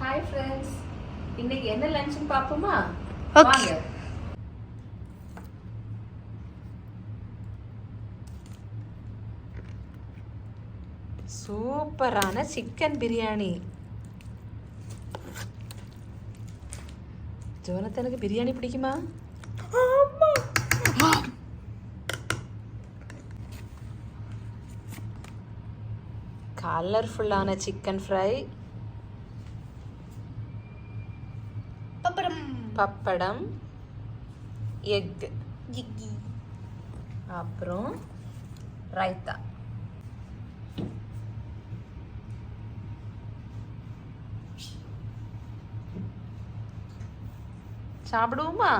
Hi friends இன்னைக்கு என்ன லஞ்ச்னு Okay. வாங்க. சூப்பரான சிக்கன் பிரியாணி. ஜோனத்தனுக்கு பிரியாணி பிடிக்குமா? கலர்ஃபுல்லான சிக்கன் ஃப்ரை. பப்படம் எக் ஜிக்கி அப்புறம் ரைத்தா. சாப்பிடுவோமா?